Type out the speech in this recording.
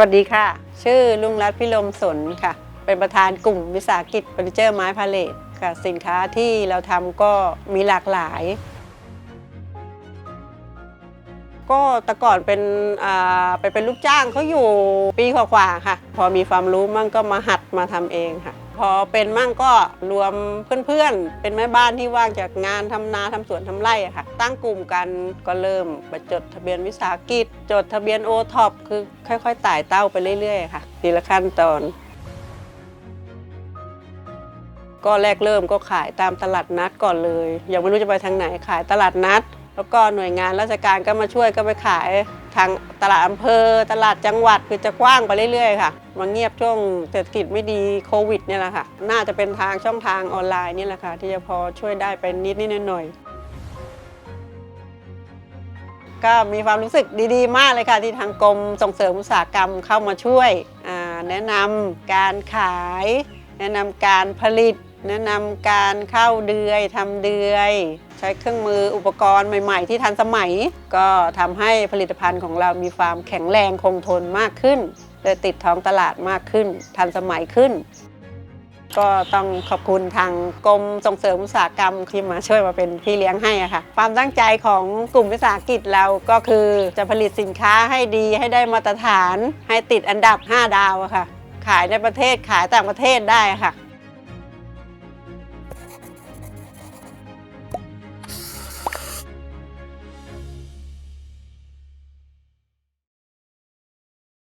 วัสดีค่ะ ชื่อลุงรัตพิลมสนค่ะ เป็นประธานกลุ่มวิสาหกิจเฟอร์นิเจอร์ไม้พาเลทค่ะ สินค้าที่เราทำก็มีหลากหลาย ก็แต่ก่อนเป็นไปเป็นลูกจ้างเขาอยู่ปีกว่าๆค่ะ พอมีความรู้มั่งก็มาหัดมาทำเองค่ะ พอเป็นมั่งก็รวมเพื่อนๆ เป็นแม่บ้านที่ว่างจากงานทำนาทำสวนทำไร่ค่ะ ตั้งกลุ่มกันก็เริ่มไปจดทะเบียนวิสาหกิจ จดทะเบียนโอท็อปคือค่อยๆไต่เต้าไปเรื่อยๆค่ะทีละขั้นตอนก็แรกเริ่มก็ขายตามตลาดนัดก่อนเลย ยังไม่รู้จะไปทางไหนขายตลาดนัด แล้วก็หน่วยงานราชการก็มาช่วยก็ไปขายทางตลาดอำเภอ ตลาดจังหวัดคือจะกว้างไปเรื่อยๆค่ะมาเงียบช่วงเศรษฐกิจไม่ดีโควิดเนี่ยแหละค่ะ น่าจะเป็นทางช่องทางออนไลน์นี่แหละค่ะ ที่จะพอช่วยได้ไปนิดนิดหน่อยๆก็มีความรู้สึกดีๆ มากเลยค่ะ ที่ทางกรมส่งเสริมอุตสาหกรรมเข้ามาช่วยแนะนำการขาย แนะนำการผลิต แนะนำการเข้าเดือยทำเดือย ใช้เครื่องมืออุปกรณ์ใหม่ ๆ ที่ทันสมัย ก็ทำให้ผลิตภัณฑ์ของเรามีความแข็งแรงคงทนมากขึ้นและติดท้องตลาดมากขึ้น ทันสมัยขึ้น ก็ต้องขอบคุณทางกรมส่งเสริมอุตสาหกรรมที่มาช่วยมาเป็นพี่เลี้ยงให้ค่ะ ความตั้งใจของกลุ่มวิสาหกิจเราก็คือจะผลิตสินค้าให้ดีให้ได้มาตรฐาน ให้ติดอันดับ 5 ดาวค่ะ ขายในประเทศขายต่างประเทศได้ค่ะ